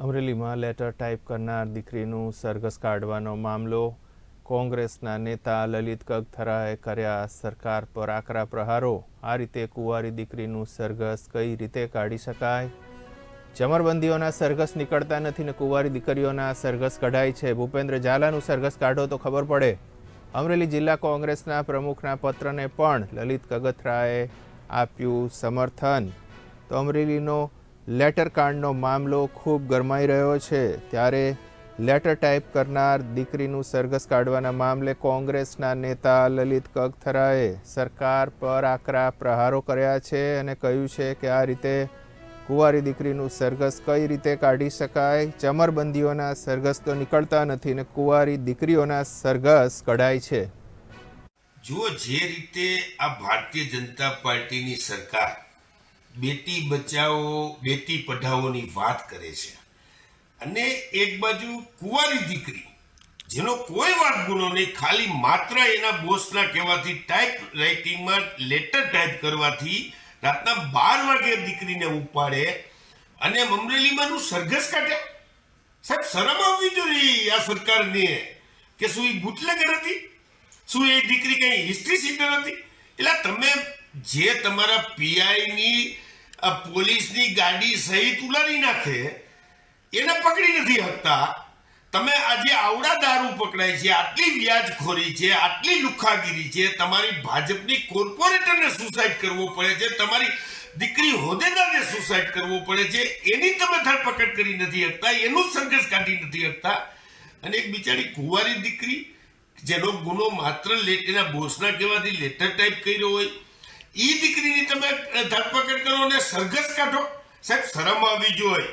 અમરેલીમાં letter type કરનાર દીકરીનું સરઘસ કાઢવાનો મામલો. કોંગ્રેસના નેતા લલિત કગથરાએ કર્યા સરકાર પર આકરા પ્રહારો. આ રીતે કુંવારી દીકરીનું સરઘસ કઈ રીતે કાઢી શકાય? ચમરબંધીઓના સરઘસ નીકળતા નથી ને કુંવારી દીકરીઓના સરઘસ કઢાય છે. ભૂપેન્દ્ર ઝાલાનું સરઘસ કાઢો તો ખબર પડે. અમરેલી જિલ્લા કોંગ્રેસના પ્રમુખના પત્રને પણ લલિત કગથરાએ આપ્યું સમર્થન. તો અમરેલીનો લેટર કાર્ડનો મામલો ખૂબ ગરમાઈ રહ્યો છે. ત્યારે લેટર ટાઈપ કરનાર દીકરીનું સરઘસ કાઢવાના મામલે કોંગ્રેસના નેતા લલિત કગથરાએ સરકાર પર આકરા પ્રહારો કર્યા છે અને કહ્યું છે કે આ રીતે કુંવારી દીકરીનું સરઘસ કઈ રીતે કાઢી શકાય? ચમરબંધીઓના સરઘસ તો નીકળતા નથી ને કુંવારી દીકરીઓના સરઘસ કઢાય છે. જો જે રીતે આ ભારતીય જનતા પાર્ટીની સરકાર બેટી બચાવો, બેટી પઢાઓની વાત કરે છે. અને એક બાજુ કુંવારી દીકરી, જેનો કોઈ વાત ગુનો નહીં, ખાલી માત્ર એના બોસના કહેવાથી ટાઈપ રાઇટિંગમાં લેટર ટાઈપ કરવાથી રાતના બાર વાગે દીકરીને ઉપાડે અને અમરેલીમાંનું સરઘસ કાઢે. સાહેબ, શરમ આવવી જોઈએ આ સરકારને. કે શું એ બુટલેગર હતી? શું એ દીકરી કઈ હિસ્ટ્રી સીટર હતી? એટલે તમે જે તમારા પીઆઈની પોલીસની ગાડી સહિત ઉલારી નાખે, એને પકડી નથી શકતા તમે આજે આવડા દારૂ પકડાય છે, આટલી વ્યાજખોરી છે, આટલી લુખાગીરી છે, તમારી ભાજપની કોર્પોરેટરને સુસાઇડ કરવો પડે છે, તમારી દીકરી હોદેદારને સુસાઇડ કરવો પડે છે, એની તમે ધરપકડ કરી નથી શકતા એનું સંઘર્ષ કાઢી નથી શકતા અને એક બિચારી કુંવારી દીકરી, જેનો ગુનો માત્ર લેટ, એના બોસના કહેવાથી લેટર ટાઈપ કર્યો હોય એ દીકરીની તમે ધરપકડ કરો અને સરઘસ કાઢો. સાહેબ શરમ આવી જોઈએ